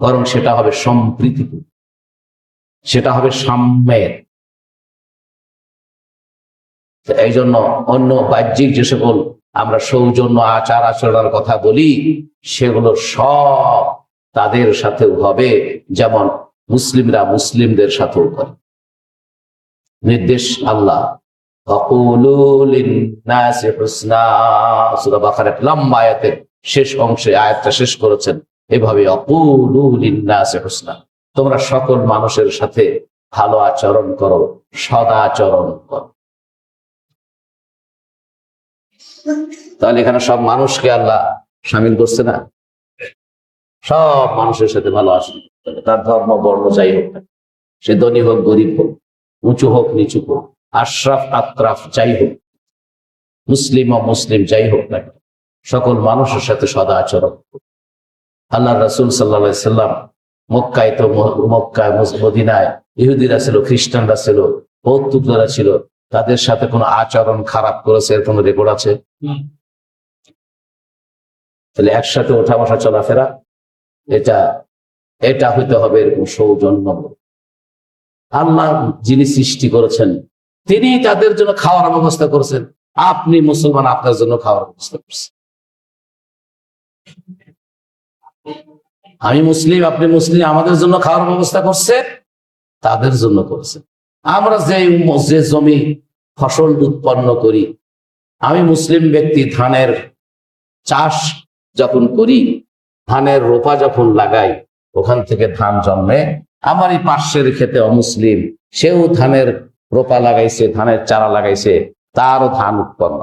বরং সেটা হবে সম্প্রীতিপূর্ণ। সেটা হবে সাম্যের। এই জন্য অন্য বাহ্যিক যে সকল আমরা সৌজন্য আচার আচরণের কথা বলি, সেগুলো সব তাদের সাথেও হবে, যেমন মুসলিমরা মুসলিমদের সাথেও করে। নির্দেশ আল্লাহ লম্বা আয়াতের শেষ অংশে আয়াতটা শেষ করেছেন। এভাবে তোমরা সকল মানুষের সাথে ভালো আচরণ করো সদাচরণ করো। তাহলে এখানে সব মানুষকে আল্লাহ সামিল করছে না? সব মানুষের সাথে ভালো আচরণ করতে তার ধর্ম, বর্ণ, যাই হোক না। সে ধনী হোক, গরিব হোক, উঁচু হোক, নিচু হোক, আশরাফ, আত্রাফ, যাই হোক, মুসলিম ও মুসলিম যাই হোক না সকল মানুষের সাথে সদা আচরণ করো। আল্লাহ রসুল সাল্লা সাল্লাম মক্কায় তো মক্কায় মদিনায় ইহুদিরা ছিল খ্রিস্টানরা ছিল বৌদ্ধরা ছিল তাদের সাথে কোনো আচরণ খারাপ করেছে এর কোনো রেকর্ড আছে? তাহলে একসাথে ওঠা বসা চলাফেরা এটা এটা হইতে হবে এরকম সৌজন্য আল্লাহ যিনি সৃষ্টি করেছেন তিনি তাদের জন্য খাওয়ার ব্যবস্থা করেছেন। আপনি মুসলমান আপনার জন্য খাওয়ার ব্যবস্থা করছেন। আমি মুসলিম, আপনি মুসলিম, আমাদের জন্য খাওয়ার ব্যবস্থা করছে, তাদের জন্য করছে। আমরা যে যে জমি, ফসল উৎপন্ন করি, আমি মুসলিম ব্যক্তি, ধানের চাষ যখন করি, ধানের রোপা যখন লাগাই, ওখান থেকে ধান জন্মে, আমার এই পার্শ্বের ক্ষেতে অমুসলিম, সেও ধানের রোপা লাগাইছে, ধানের চারা লাগাইছে, তারও ধান উৎপন্ন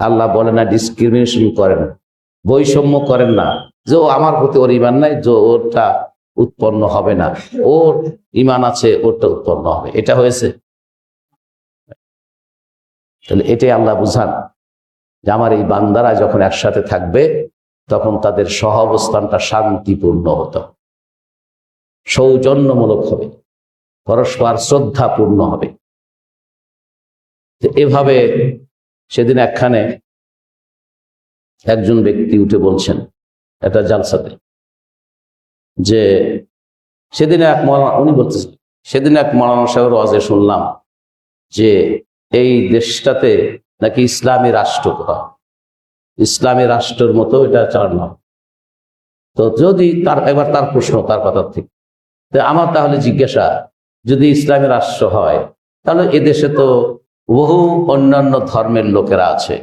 আল্লাহ বলে না ডিসক্রিমিনেশন করেন, বৈষম্য করেন না। যে ও আমার প্রতি ওর ইমান নাই, যে ওরটা উৎপন্ন হবে না। ওর ইমান আছে, ওরটা উৎপন্ন হবে। এটা হয়েছে। তাহলে এটাই আল্লাহ বুঝান যে আমার এই বান্দারা যখন একসাথে থাকবে, তখন তাদের সহ অবস্থানটা শান্তিপূর্ণ হতো। সৌজন্যমূলক হবে। পরস্পর শ্রদ্ধাপূর্ণ হবে। এভাবে সেদিন একখানে একজন ব্যক্তি উঠে বলছেন একটা জালসাতে যে সেদিন এক মৌলানা উনি বলতেছেন, সেদিন এক মৌলানা সাহেবের ওয়াজে শুনলাম যে এই দেশটাতে নাকি ইসলামী রাষ্ট্র করা ইসলামী রাষ্ট্রের মতো এটা চালানো তো যদি তার, এবার তার প্রশ্ন, তার কথা থেকে তো আমার তাহলে জিজ্ঞাসা, যদি ইসলামী রাষ্ট্র হয়, তাহলে এদেশে তো বহু অন্যান্য ধর্মের লোকেরা আছে।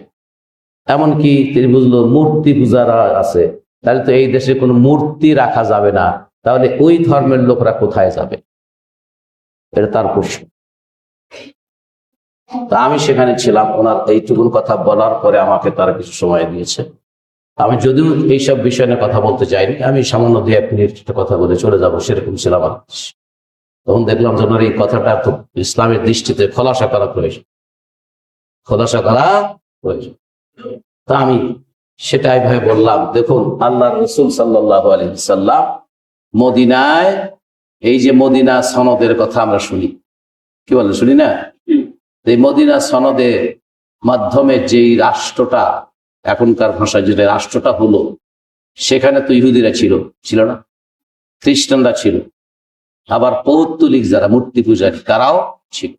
এমনকি তিনি বুঝলো মূর্তি পূজারা আছে। তাহলে তো এই দেশে কোনো মূর্তি রাখা যাবে না। তাহলে ওই ধর্মের লোকরা কোথায় যাবে? এটা তার প্রশ্ন। তা আমি সেখানে ছিলাম, ওনার এইটুকুন কথা বলার পরে আমাকে তারা কিছু সময় দিয়েছে। আমি যদিও এইসব বিষয় নিয়ে কথা বলতে চাইনি আমি সামান্য দু এক মিনিট কথা বলে চলে যাব, সেরকম ছিল আমার উদ্দেশ্য। তখন দেখলাম যে ওনার এই কথাটা তো ইসলামের দৃষ্টিতে খোলাসা করা প্রয়োজন। খোলাসা করা প্রয়োজন। তা আমি সেটাই ভাবে বললাম। দেখুন আল্লাহ রসুল সাল্লাহ আলী সাল্লাম মদিনায়, এই যে মদিনা সনদের কথা আমরা শুনি। কি বলেন শুনি না? এই মদিনা সনদের মাধ্যমে যেই রাষ্ট্রটা, এখনকার ভাষায় যেটা রাষ্ট্রটা হলো, সেখানে তো ইহুদিরা ছিল ছিল না? খ্রিস্টানরা ছিল। আবার পৌত্তলিক যারা, মূর্তি পূজারী, তারাও ছিল।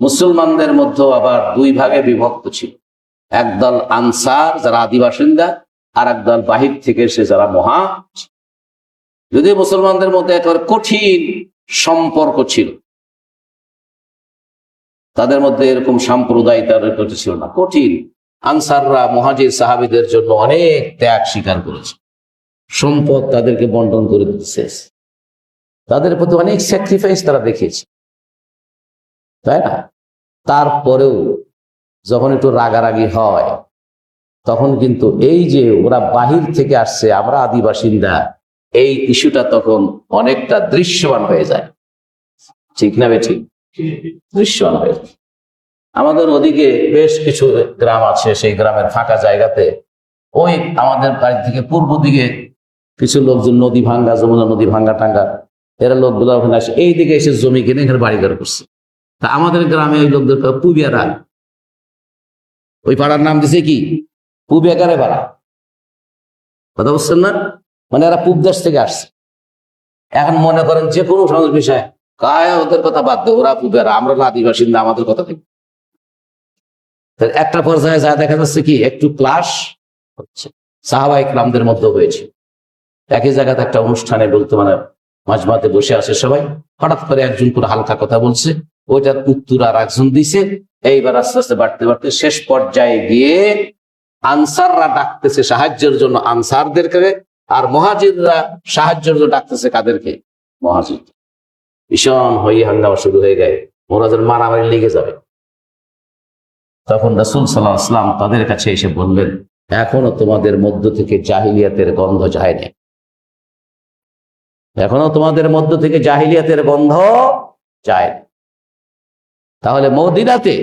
মুসলমানদের মধ্যেও আবার দুই ভাগে বিভক্ত ছিল। একদল আনসার যারা আদিবাসিন্দা আর একদল বাহির থেকে এসে যারা মহা। যদি মুসলমানদের মধ্যে একেবারে কঠিন সম্পর্ক ছিল। তাদের মধ্যে এরকম সাম্প্রদায়িতার ছিল না, কঠিন। আনসাররা, মহাজির সাহাবিদের জন্য অনেক ত্যাগ স্বীকার করেছে। সম্পদ তাদেরকে বন্টন করে দিচ্ছে তাদের প্রতি অনেক স্যাক্রিফাইস তারা দেখিয়েছে। তাই না? তারপরেও যখন একটু রাগারাগি হয়, তখন কিন্তু এই যে ওরা বাহির থেকে আসছে, আমরা আদিবাসীরা, এই ইস্যুটা তখন অনেকটা দৃশ্যমান হয়ে যায়। ঠিক না বে ঠিক দৃশ্যমান হয়ে যায়। আমাদের ওদিকে বেশ কিছু গ্রাম আছে, সেই গ্রামের ফাঁকা জায়গাতে। ওই আমাদের বাড়ি থেকে পূর্ব দিকে কিছু লোকজন নদী ভাঙ্গা, যমুনা নদী ভাঙ্গা টাঙ্গা, এরা লোকগুলো ওখানে আসে। এই দিকে এসে জমি কিনে এখানে বাড়ি ঘর করছে। তা আমাদের গ্রামে ওই লোকদের পুবিয়ারা ওই পাড়ার নাম দিছে কি? পুবিয়াকারে পাড়া। কথা বুঝছেন না? মানে এরা পূব দেশ থেকে আসছে। এখন মনে করেন যে কোনো সমাজ বিষয় কায় ওদের কথা বাদ দে ওরা পুবের আমরা না আদিবাসিন্দা আমাদের কথা দেখবে একটা পর্যায়ে যা দেখা যাচ্ছে কি, একটু ক্লাস হচ্ছে। সাহাবাহিক রামদের মধ্যে হয়েছে। একই জায়গাতে একটা অনুষ্ঠানে বলতে মানে মাঝমাতে বসে আছে সবাই। হঠাৎ করে একজন করে হালকা কথা বলছে। ওইটার উত্তর আর একজন দিছে। এইবার আস্তে আস্তে বাড়তে বাড়তে শেষ পর্যায়ে গিয়ে আনসাররা ডাকতেছে সাহায্যের জন্য আনসারদেরকে আর মহাজিররা সাহায্যের জন্য ডাকতেছে কাদেরকে? মহাজির ভীষণ হই হাঙ্গামা শুরু হয়ে ওরা যেন মারামারি লেগে যাবে। তখন রাসুল সাল্লাহ আসলাম তাদের কাছে এসে বললেন, এখনও তোমাদের মধ্য থেকে জাহিলিয়াতের গন্ধ যায়নি এখনও তোমাদের মধ্য থেকে জাহিলিয়াতের গন্ধ যায় তাহলে মদিনাতে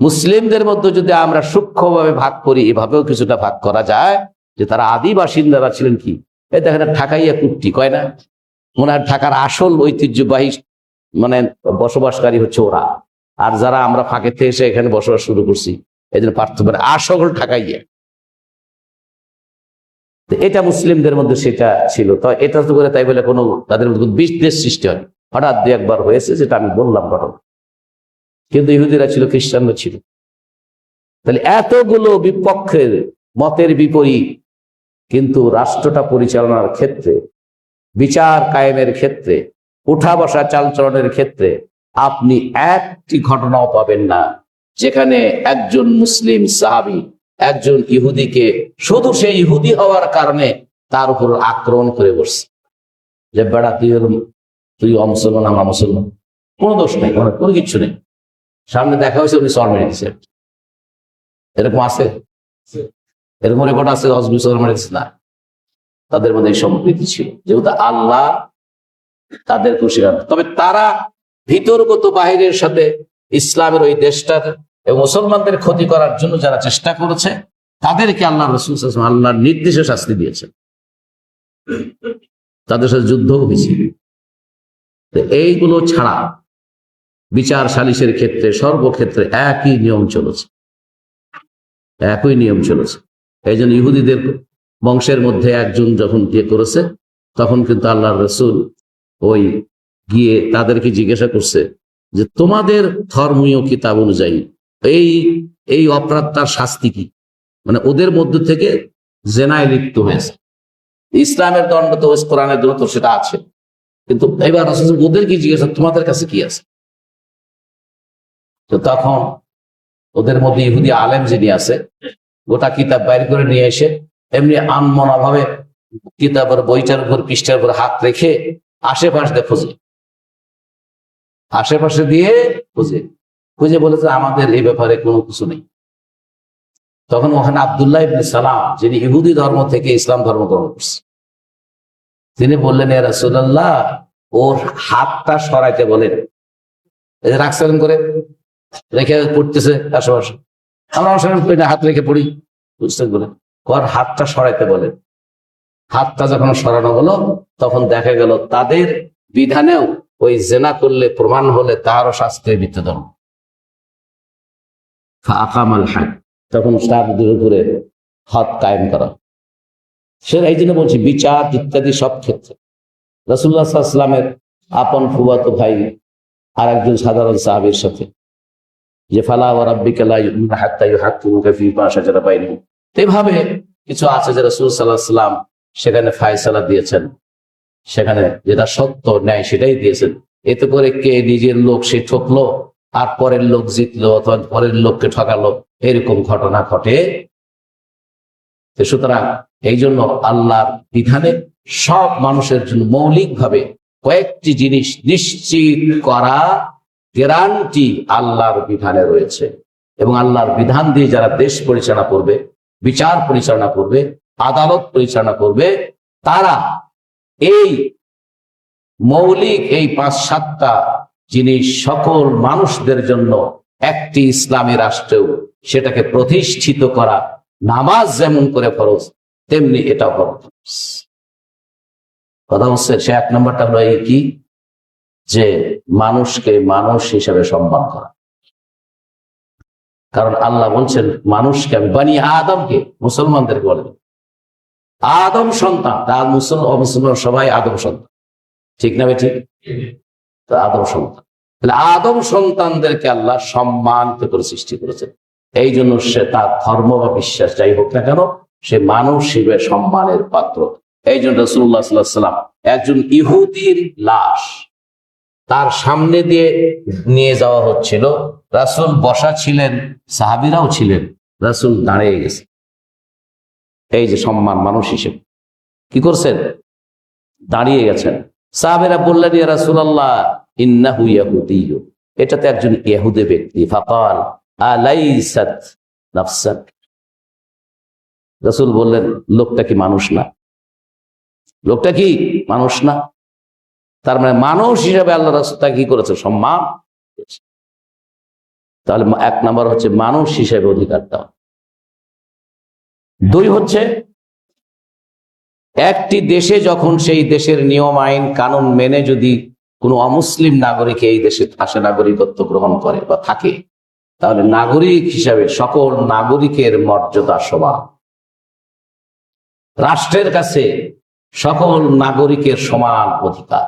মুসলিমদের মধ্যে যদি আমরা সূক্ষ্মভাবে ভাগ করি, এভাবেও কিছুটা ভাগ করা যায় যে তারা আদি বাসিন্দারা ছিলেন কি? এই দেখেন ঢাকাইয়া কুট্টি, কয় না? মনে হয় ঢাকার আসল ঐতিহ্যবাহী মানে বসবাসকারী হচ্ছে ওরা। আর যারা আমরা ফাঁকে থেকে এসে এখানে বসবাস শুরু করছি এই জন্য পার্থক্য আসল ঢাকাইয়া। এটা মুসলিমদের মধ্যে সেটা ছিল। তো এটা তো করে তাই বলে কোনো তাদের মধ্যে বিদ্বেষ সৃষ্টি হয় হঠাৎ দু একবার হয়েছে, যেটা আমি বললাম ঘটনা। কিন্তু ইহুদিরা ছিল, খ্রিস্টানরা ছিল। তাহলে এতগুলো বিপক্ষের মতের বিপরীত, কিন্তু রাষ্ট্রটা পরিচালনার ক্ষেত্রে, বিচার কায়েমের ক্ষেত্রে, উঠা বসা চালচলনের ক্ষেত্রে আপনি একটি ঘটনাও পাবেন না, যেখানে একজন মুসলিম সাহাবি একজন ইহুদিকে শুধু সেই ইহুদি হওয়ার কারণে তার উপর আক্রমণ করে বসছে। যে বেড়া, তুই তুই অমুসলমান, আমরা মুসলমান, কোনো দোষ নেই, কোনো কিছু নেই। সামনে দেখা হয়েছে, উনি সর মেরে এরকম আছে? এরকম রেকর্ড আছে হজবি সর মেরে না। তাদের মধ্যে এই ছিল। যেহেতু আল্লাহ তাদের খুশি। তবে তারা ভিতরগত বাহিরের সাথে ইসলামের ওই দেশটার এবং মুসলমানদের ক্ষতি করার জন্য যারা চেষ্টা করেছে, তাদেরকে আল্লাহ রসুল আল্লাহর নির্দেশে শাস্তি দিয়েছেন। তাদের সাথে যুদ্ধ হয়েছে। এইগুলো ছাড়া বিচার সালিসের ক্ষেত্রে সর্বক্ষেত্রে একই নিয়ম চলেছে। একই নিয়ম চলেছে। এই জন্য ইহুদিদের বংশের মধ্যে একজন যখন বিয়ে করেছে, তখন কিন্তু আল্লাহ রসুল ওই গিয়ে তাদেরকে জিজ্ঞাসা করছে যে, তোমাদের ধর্মীয় কিতাব অনুযায়ী এই এই অপরাধটার শাস্তি কি? মানে ওদের মধ্য থেকে জেনায় লিপ্ত হয়েছে। ইসলামের দণ্ড তো কোরআনের দণ্ড তো সেটা আছে। কিন্তু এবার রাসূল ওদের কি জিজ্ঞাসা, তোমাদের কাছে কি আছে? তো তখন ওদের মধ্যে ইহুদি আলেম যিনি আছে, গোটা কিতাব বাইর করে নিয়ে এসে এমনি আনমনা ভাবে কিতাবের বইটার উপর, পৃষ্ঠার উপর হাত রেখে আশেপাশ খুঁজে। আশেপাশে দিয়ে খুঁজে। খুঁজে বলেছে, আমাদের এই ব্যাপারে কোনো কিছু নেই। তখন ওখানে আবদুল্লাহ ইবনে সালাম, যিনি ইহুদি ধর্ম থেকে ইসলাম ধর্ম গ্রহণ করছে, তিনি বললেন, এ রাসূলুল্লাহ, ওর হাতটা সরাইতে বলেন। রাখছিলেন করে রেখে পড়তেছে আশেপাশে। আমরা করি না হাত রেখে পড়ি বুঝতে বলে। ওর হাতটা সরাইতে বলেন হাতটা যখন সরানো হলো, তখন দেখা গেল তাদের বিধানেও ওই জেনা করলে প্রমাণ হলে তারও শাস্তি বিদ্যুদন আকামাল হাক, তখন তার উপরে হাত কায়েম করা। সে এই জন্য বলছি, বিচার ইত্যাদি সব ক্ষেত্রে। রসুল্লাহ সাল্লামের আপন ফুবাতো ভাই আর একজন সাধারণ সাহাবের সাথে যে ফালা ও রাব্বিকা এভাবে কিছু আছে যে রসুল সাল্লাহ সাল্লাম সেখানে ফায়সালা দিয়েছেন। সেখানে যেটা সত্য, ন্যায় সেটাই দিয়েছেন। এতে করে কে নিজের লোক সে ঠকলো, আর পরের লোক জিতলো, অথবা পরের লোককে ঠকালো, এরকম ঘটনা ঘটে। সুতরাং এই জন্য আল্লাহর বিধানে সব মানুষের জন্য মৌলিকভাবে কয়েকটি জিনিস নিশ্চিত করা গ্যারান্টি আল্লাহর বিধানে রয়েছে। এবং আল্লাহর বিধান দিয়ে যারা দেশ পরিচালনা করবে, বিচার পরিচালনা করবে, আদালত পরিচালনা করবে, তারা এই মৌলিক এই পাঁচ সাতটা জিনিস সকল মানুষদের জন্য একটি ইসলামী রাষ্ট্রেও সেটাকে প্রতিষ্ঠিত করা, নামাজ যেমন করে ফরজ, তেমনি এটা ফরজ। কথা হচ্ছে সে এক নম্বরটা হলো এই কি? যে মানুষকে মানুষ হিসেবে সম্মান করা। কারণ আল্লাহ বলছেন, মানুষকে আমি বানি আদমকে, মুসলমানদেরকে বলেন আদম সন্তান তার মুসলমান অমুসলমান সবাই আদম সন্তান। ঠিক না ঠিক? আদম সন্তান। তাহলে আদম সন্তানদেরকে আল্লাহ সম্মানিত করে সৃষ্টি করেছেন। এই জন্য সে তার ধর্ম বা বিশ্বাস যাই হোক না কেন, সে মানুষ হিসেবে সম্মানের পাত্র। এই জন্য রসুল্লাহ সাল্লাহ সাল্লাম একজন ইহুদির লাশ তার সামনে দিয়ে নিয়ে যাওয়া হচ্ছিল। রাসুল বসা ছিলেন, সাহাবিরাও ছিলেন। রাসুল দাঁড়িয়ে গেছে। এই যে সম্মান মানুষ হিসেবে। কি করছেন? দাঁড়িয়ে গেছেন। সাহাবেরা বললেন, ইয়া রাসূলুল্লাহ, ইন্নাহু ইয়াহুদিয়্যু। এটা তো একজন ইহুদে ব্যক্তি, ফাকাল, আলাইসাত নাফসাক? রাসূল বললেন, লোকটা কি মানুষ না? লোকটা কি মানুষ না? তার মানে মানুষ হিসাবে আল্লাহ রাসূল তাকে কি করেছে? সম্মান তাহলে এক নাম্বার হচ্ছে মানুষ হিসেবে অধিকার দেওয়া দুই হচ্ছে, একটি দেশে যখন সেই দেশের নিয়ম, আইন, কানুন মেনে যদি কোনো অমুসলিম নাগরিক এই দেশে আসে, নাগরিকত্ব গ্রহণ করে বা থাকে, তাহলে নাগরিক হিসাবে সকল নাগরিকের মর্যাদা সমান। রাষ্ট্রের কাছে সকল নাগরিকের সমান অধিকার।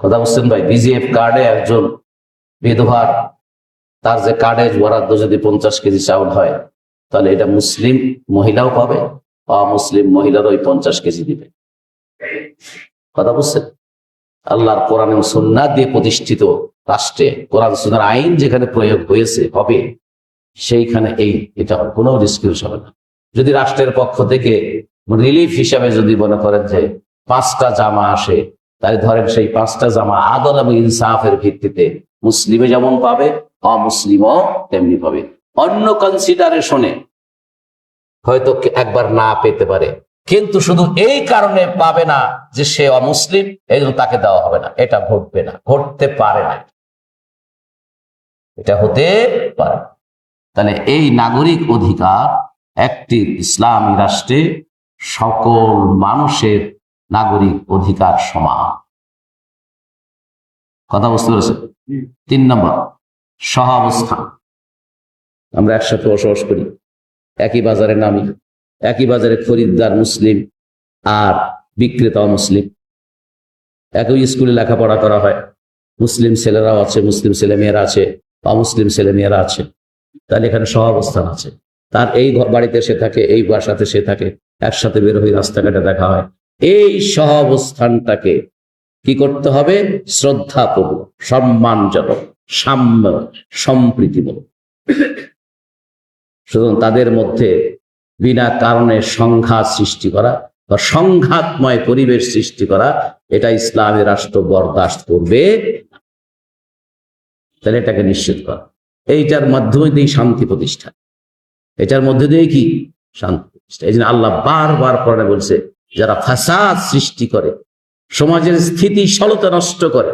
কথা বলছেন ভাই বিজিএফ কার্ডে একজন বিধবার তার যে কার্ডে বরাদ্দ যদি পঞ্চাশ কেজি চাউল হয়, তাহলে এটা মুসলিম মহিলাও পাবে, অমুসলিম মহিলারও ওই পঞ্চাশ কেজি দিবে। কথা বুঝছেন আল্লাহর কোরআন এবং দিয়ে প্রতিষ্ঠিত রাষ্ট্রে, কোরআন সুন্নার আইন যেখানে প্রয়োগ হয়েছে, হবে, সেইখানে এই, এটা কোনো রিস্কিউস হবে না। যদি রাষ্ট্রের পক্ষ থেকে রিলিফ হিসাবে যদি মনে করেন যে পাঁচটা জামা আসে তাহলে ধরেন সেই পাঁচটা জামা আদল এবং ইনসাফের ভিত্তিতে মুসলিমে যেমন পাবে, অমুসলিমও তেমনি পাবে। অন্য কনসিডারেশনে হয়তো একবার না পেতে পারে। কিন্তু শুধু এই কারণে পাবে না যে সে অমুসলিম, এই জন্য তাকে দেওয়া হবে না। এটা ঘটবে না, ঘটতে পারে না। এটা হতে পারে। তাহলে এই নাগরিক অধিকার একটি ইসলামী রাষ্ট্রে সকল মানুষের নাগরিক অধিকার সমান। কথা বুঝতে পেরেছেন? তিন নম্বর সহাবস্থান। আমরা একসাথে বসবাস করি। একই বাজারে নামি একই বাজারে খরিদ্দার মুসলিম আর বিক্রেতা মুসলিম। একই স্কুলে লেখাপড়া করা হয়। মুসলিম ছেলেরাও আছে মুসলিম ছেলেমেয়েরা আছে অমুসলিম ছেলেমেয়েরা আছে। তাহলে এখানে সহাবস্থান আছে। তার এই বাড়িতে সে থাকে এই বাসাতে সে থাকে। একসাথে বের হয়ে রাস্তাঘাটে দেখা হয়। এই সহ অবস্থানটাকে কি করতে হবে? শ্রদ্ধাপূর্ণ সম্মানজনক, সাম্য, সম্প্রীতিমূলক। সুতরাং তাদের মধ্যে বিনা কারণে সংঘাত সৃষ্টি করা বা সংঘাতময় পরিবেশ সৃষ্টি করা, এটা ইসলামী রাষ্ট্র বরদাস্ত করবে তাহলে এটাকে নিশ্চিত করা। এইটার মাধ্যমে দিয়েই শান্তি প্রতিষ্ঠা। এটার মধ্যে দিয়ে কি? শান্তি প্রতিষ্ঠা। এই জন্য আল্লাহ বারবার পরে বলছে যারা ফাসাদ সৃষ্টি করে, সমাজের স্থিতি স্থিতিশীলতা নষ্ট করে,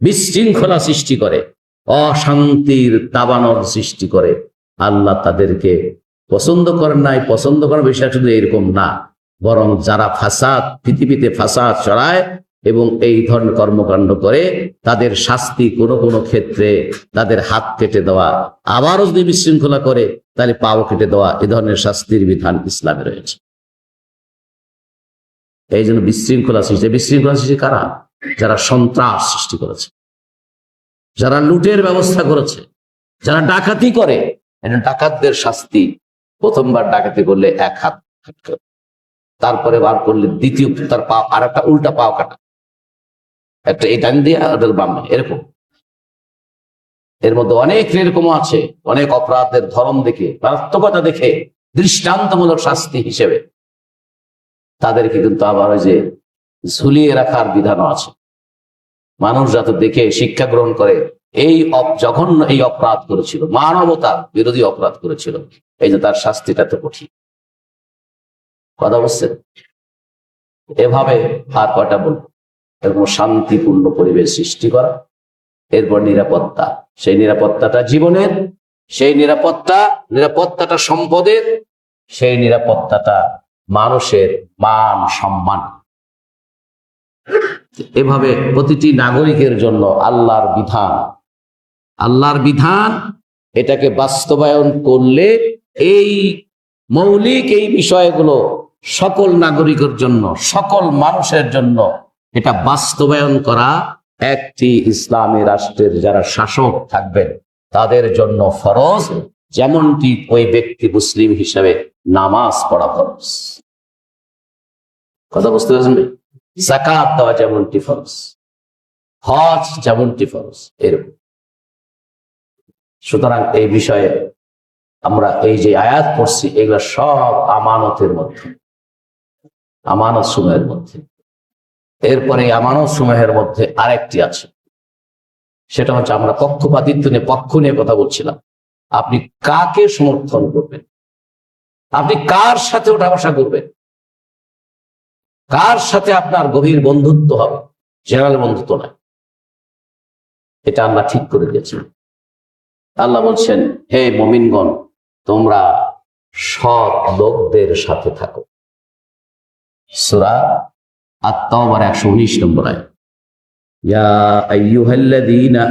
বিশৃঙ্খলা সৃষ্টি করে, অশান্তির দাবানল সৃষ্টি করে, আল্লাহ তাদেরকে পছন্দ করেন নাই, পছন্দ করার বিষয় শুধু এরকম না, বরং যারা ফাসাদ, পৃথিবীতে ফাসাদ চড়ায় এবং এই ধরনের কর্মকাণ্ড করে, তাদের শাস্তি কোনো কোনো ক্ষেত্রে তাদের হাত কেটে দেওয়া, আবারও যদি বিশৃঙ্খলা করে, তাহলে পাও কেটে দেওয়া, এ ধরনের শাস্তির বিধান ইসলামে রয়েছে। এই জন্য বিশৃঙ্খলা সৃষ্টি। বিশৃঙ্খলা সৃষ্টি কারা? যারা সন্ত্রাস সৃষ্টি করেছে। যারা লুটের ব্যবস্থা করেছে। যারা ডাকাতি করে। ডাকাতদের শাস্তি প্রথমবার ডাকাতি করলে এক হাত তারপরে বার করলে দ্বিতীয় তার পা আর একটা উল্টা পাও কাটা। একটা এই দিয়ে ওটার এরকম। এর মধ্যে অনেক এরকমও আছে। অনেক অপরাধের ধরন দেখে মারাত্মকতা দেখে, দৃষ্টান্তমূলক শাস্তি হিসেবে। তাদেরকে কিন্তু আবার ওই যে ঝুলিয়ে রাখার বিধানও আছে। মানুষ যাতে দেখে, শিক্ষা গ্রহণ করে, এই জঘন্য এই অপরাধ করেছিল, মানবতা বিরোধী অপরাধ করেছিল, এই যে তার শাস্তিটা তো কঠিন। কথা বলছেন? এভাবে আর কয়টা বলব? এরকম শান্তিপূর্ণ পরিবেশ সৃষ্টি করা, এরপর নিরাপত্তা। সেই নিরাপত্তাটা জীবনের, সেই নিরাপত্তা, নিরাপত্তাটা সম্পদের, সেই নিরাপত্তাটা মানুষের মান, সম্মান। এভাবে প্রতিটি নাগরিকের জন্য আল্লাহর বিধান। আল্লাহর বিধান, এটাকে বাস্তবায়ন করলে এই মৌলিক এই বিষয়গুলো সকল নাগরিকের জন্য, সকল মানুষের জন্য এটা বাস্তবায়ন করা একটি ইসলামী রাষ্ট্রের যারা শাসক থাকবেন, তাদের জন্য ফরজ। যেমনটি ওই ব্যক্তি মুসলিম হিসাবে নামাজ পড়া ফরজ। কথা বুঝতে পারছেন? জাকাত দেওয়া যেমনটি ফরজ, হজ যেমনটি ফরজ, এরকম। সুতরাং এই বিষয়ে আমরা এই যে আয়াত পড়ছি, এগুলো সব আমানতের মধ্যে, আমানত সময়ের মধ্যে। এরপরে আমানত সময়ের মধ্যে আরেকটি আছে, সেটা হচ্ছে আমরা পক্ষপাতিত্ব নিয়ে, পক্ষ নিয়ে কথা বলছিলাম। আপনি কাকে সমর্থন করবেন? আপনি কার সাথে ওঠা বসা করবেন? কার সাথে আপনার গভীর বন্ধুত্ব হবে? জেনারেল বন্ধুত্ব নয়। এটা আল্লাহ ঠিক করে দিয়েছেন। আল্লাহ বলছেন, হে মমিনগণ, তোমরা সৎ লোকদের সাথে থাকো। সুরা আত্মাবার একশো উনিশ নম্বর আয় ইয়া আইয়ুহাল্লাযীনা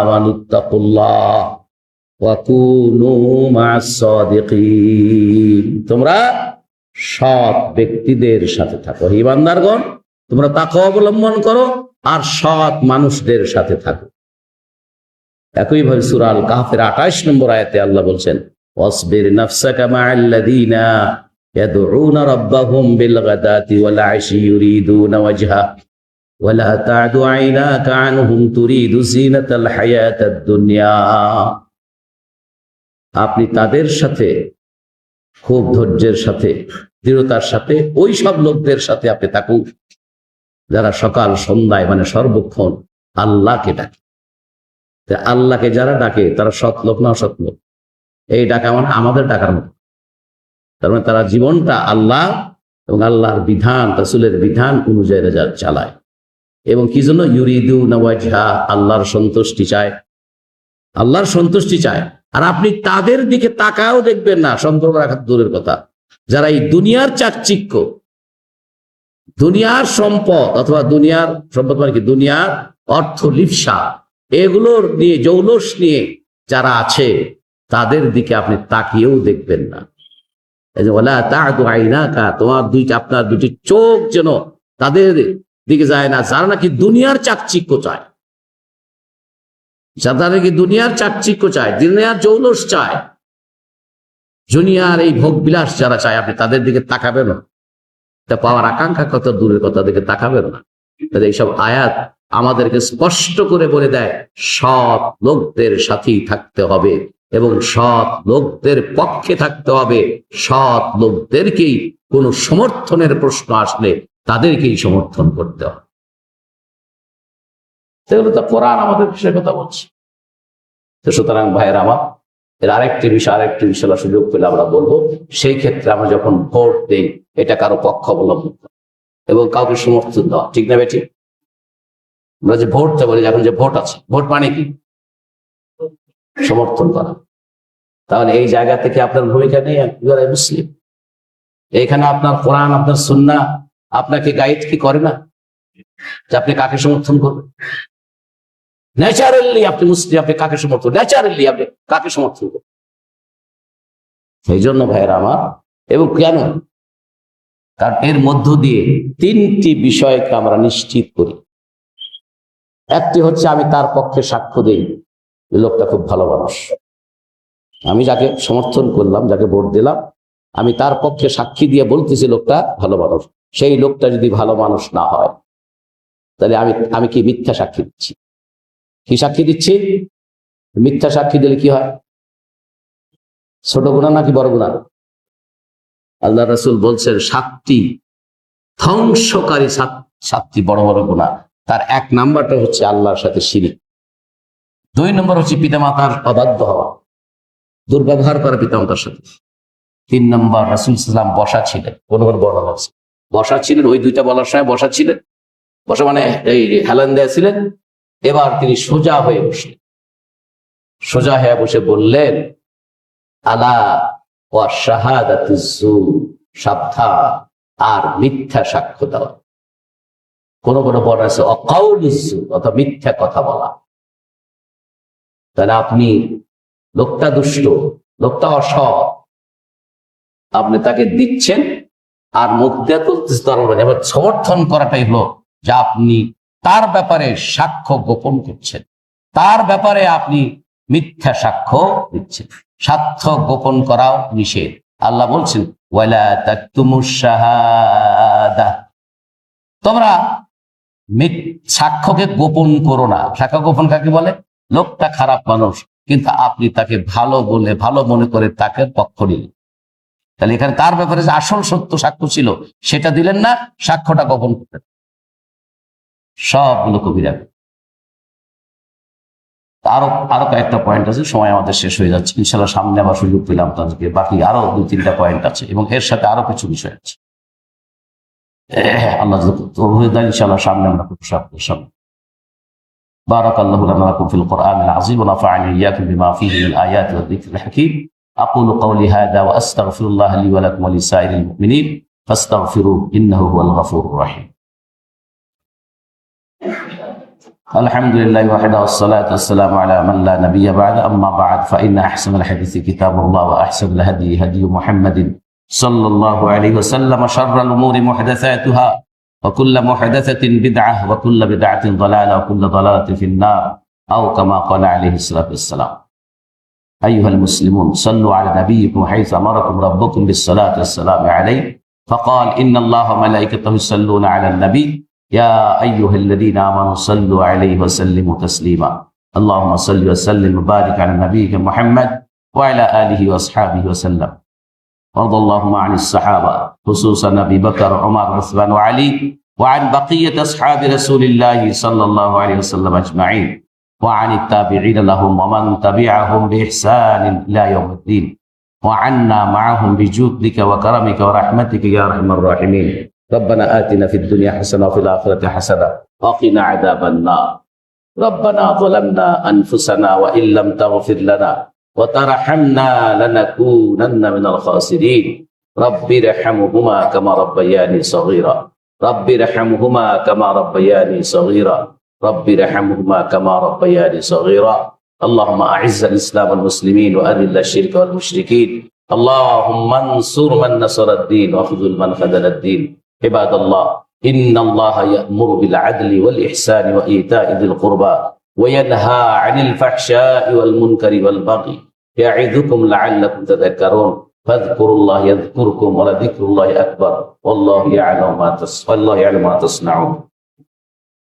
আমানুত্তাকুল্লাহ তোমরা সৎ ব্যক্তিদের সাথে থাকো হে ইমানদারগণ তোমরা তাকে অবলম্বন করো আর সৎ মানুষদের সাথে থাকো একইভাবে সুরাল কাফের আঠাশ নম্বর আয়াতে আল্লাহ বলছেন ওয়াসবির নাফসাকা মা'আল্লাযীনা يدعون ربهم بالغداة والعشي يريدون وجهه ولا تعد عيناك عنهم تريد زينة الحياة الدنيا আপনি তাদের সাথে, খুব ধৈর্যের সাথে, দৃঢ়তার সাথে, ওই সব লোকদের সাথে আপনি থাকুন। যারা সকাল, সন্ধ্যায় মানে সর্বক্ষণ আল্লাহকে ডাকে। আল্লাহকে যারা ডাকে, তারা সৎ লোক না অসৎ লোক? এই ডাকা মানে আমাদের ডাকার মতো। তার মানে তারা জীবনটা আল্লাহ এবং আল্লাহর বিধান, রাসুলের বিধান অনুযায়ী চালায়। এবং কি জন্য? ইউরিদু নওয়াজহা আল্লাহর সন্তুষ্টি চায়। আল্লাহর সন্তুষ্টি চায়। আর আপনি তাদের দিকে তাকাও দেখবেন না সম্পর্ক রাখার দূরের কথা। যারা এই দুনিয়ার চাকচিক্য, দুনিয়ার সম্পদ অথবা দুনিয়ার সম্পদ মানে কি? দুনিয়ার অর্থ লিপসা, এগুলোর নিয়ে, জৌলস নিয়ে যারা আছে, তাদের দিকে আপনি তাকিয়েও দেখবেন না। আইনাকা, তোমার দুইটা, আপনার দুটি চোখ যেন তাদের দিকে যায় না, যারা নাকি দুনিয়ার চাকচিক্য চায়। যারা নাকি দুনিয়ার চাকচিক্য চায়, দুনিয়ার জৌলস চায়। দুনিয়ার এই ভোগ বিলাস যারা চায়, আপনি তাদের দিকে তাকাবেন না। তা পাওয়ার আকাঙ্ক্ষা কত দূরের কথা দিকে তাকাবেন না। তাহলে এইসব আয়াত আমাদেরকে স্পষ্ট করে বলে দেয়, সৎ লোকদের সাথেই থাকতে হবে এবং সৎ লোকদের পক্ষে থাকতে হবে। সৎ লোকদেরকেই কোনো সমর্থনের প্রশ্ন আসলে তাদেরকেই সমর্থন করতে হবে। সেগুলো তো কোরআন আমাদের বিষয়ে কথা বলছে। তো সুতরাং ভাইয়ের আমার, এর আরেকটি বিষয় আরেকটি বিষয় সুযোগ পেলে আমরা বলব, সেই ক্ষেত্রে আমরা যখন ভোট দেই, এটা কারও পক্ষ অবলম্বন এবং কাউকে সমর্থন দেওয়া, ঠিক না বেটি? আমরা যে ভোটটা বলি এখন যে ভোট আছে, ভোট মানে কি? সমর্থন করা। তাহলে এই জায়গা থেকে আপনার ভূমিকা নেই মুসলিম। এখানে আপনার কোরআন, আপনার সুন্না আপনাকে গাইড কি করে না? যে আপনি কাকে সমর্থন করবেন? ন্যাচারালি আপনি মুসলিম, আপনি কাকে সমর্থন ন্যাচারালি আপনি কাকে সমর্থন করবেন? সেই জন্য ভাইয়েরা আমার, এবং কেন? কারণ এর মধ্য দিয়ে তিনটি বিষয়কে আমরা নিশ্চিত করি। একটি হচ্ছে, আমি তার পক্ষে সাক্ষ্য দিই লোকটা খুব ভালো মানুষ। আমি যাকে সমর্থন করলাম, যাকে ভোট দিলাম, আমি তার পক্ষে সাক্ষী দিয়ে বলতেছি, লোকটা ভালো মানুষ। সেই লোকটা যদি ভালো মানুষ না হয়, তাহলে আমি আমি কি মিথ্যা সাক্ষী দিচ্ছি? কি সাক্ষী দিচ্ছি? মিথ্যা সাক্ষী দিলে কি হয়? ছোট গুণা নাকি বড় গুণা? আল্লাহ রসুল বলছেন, সাতটি ধ্বংসকারী সাত- সাতটি বড় বড় গুণা। তার এক নাম্বারটা হচ্ছে আল্লাহর সাথে শিরিক। দুই নম্বর হচ্ছে পিতামাতার অবাধ্য হওয়া। দুর্ব্যবহার করা পিতামাতার সাথে। তিন নম্বর, রাসুল ইসলাম বসা ছিলেন। কোন কোন বর্ণনা আছে বসা ছিলেন, ওই দুইটা বলার সময় বসা ছিলেন। বসা মানে এই হেলান দেয়া ছিলেন। এবার তিনি সোজা হয়ে বসলেন। সোজা হয়ে বসে বললেন, আলা ও সাবধান, আর মিথ্যা সাক্ষ্য দেওয়া কোন কোন বর্ণ আছে অকাউলিজু অথবা মিথ্যা কথা বলা। তাহলে আপনি লোকটা দুষ্ট, লোকটা অসৎ। আপনি তাকে দিচ্ছেন, আর মুখ দিয়ে তুলতেছে তার এবার সমর্থন করাটাই হলো যা আপনি তার ব্যাপারে সাক্ষ্য গোপন করছেন। তার ব্যাপারে আপনি মিথ্যা সাক্ষ্য দিচ্ছেন। সাক্ষ্য গোপন করাও নিষেধ। আল্লাহ বলছেন তোমরা সাক্ষ্যকে গোপন করো না। সাক্ষ্য গোপন কাকে বলে? লোকটা খারাপ মানুষ, কিন্তু আপনি তাকে ভালো বলে, ভালো মনে করে তাকে পক্ষ নিলেন তাহলে এখানে তার ব্যাপারে যে আসল সত্য সাক্ষ্য ছিল, সেটা দিলেন না, সাক্ষ্যটা গোপন করলেন। সবগুলো কবিরা আরো আরো কয়েকটা পয়েন্ট আছে সময় আমাদের শেষ হয়ে যাচ্ছে ইনশাল্লাহ সামনে আবার সুযোগ পেলাম তাদেরকে বাকি আরো দুই তিনটা পয়েন্ট আছে এবং এর সাথে আরো কিছু বিষয় আছে এহ, আল্লাহ যদি তৌফিক দেন, ইনশাআল্লাহ সামনে আমরা খুব সামনে সামনে بارك الله لنا ولكم في القرآن العظيم ونفعني إياكم بما فيه من الآيات والذكر الحكيم أقول قولي هذا وأستغفر الله لي ولكم ولسائر المؤمنين فاستغفروه إنه هو الغفور الرحيم الحمد لله وحده والصلاة والسلام على من لا نبي بعد. أما بعد فإن أحسن الحديث كتاب الله وأحسن الهدي هدي محمد صلى الله عليه وسلم شر الأمور محدثاتها وكل محدثة بدعة وكل بدعة ضلالة وكل ضلالة في النار أو كما قال عليه الصلاة والسلام. أيها المسلمون صلوا على نبيكم حيث أمركم ربكم بالصلاة والسلام عليه. فقال إن الله وملائكته يصلون على النبي يا أيها الذين آمنوا صلوا عليه وسلموا تسليما. اللهم صل وسلم وبارك على نبيك محمد وعلى آله وأصحابه وسلم. وارض اللهم عن الصحابة خصوصا أبي بكر عمر عثمان وعلي وعن بقية أصحاب رسول الله صلى الله عليه وسلم أجمعين. وعن التابعين لهم ومن تبعهم بإحسان إلى يوم الدين. وعنا معهم بجودك وكرمك ورحمتك يا أرحم الراحمين. ربنا آتنا في الدنيا حسنة وفي الآخرة حسنة وقنا عذاب النار. ربنا ظلمنا أنفسنا وإن لم تغفر لنا وترحمنا لنكونن من الخاسرين. رب ارحمهما كما ربياني صغيرا. رب ارحمهما كما ربياني صغيرا. رب ارحمهما كما ربياني صغيرا. اللهم أعز الإسلام والمسلمين وأذل الشرك والمشركين. اللهم انصر من نصر الدين واخذل من خذل الدين. عباد الله إن الله يأمر بالعدل والإحسان وإيتاء ذي القربى وينهى عن الفحشاء والمنكر والبغي. يعظكم لعلكم تذكرون. فاذكروا الله يذكركم ولذكر الله أكبر. والله يعلم ما تصنعون.